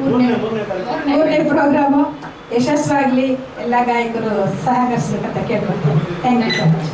ಮೂರನೇ ಪ್ರೋಗ್ರಾಮು ಯಶಸ್ವಿಯಾಗಲಿ ಎಲ್ಲ ಗಾಯಕರು ಸಹಕರಿಸ್ಬೇಕಂತ ಕೇಳ್ಕೊಳ್ತೀನಿ. Thank you so much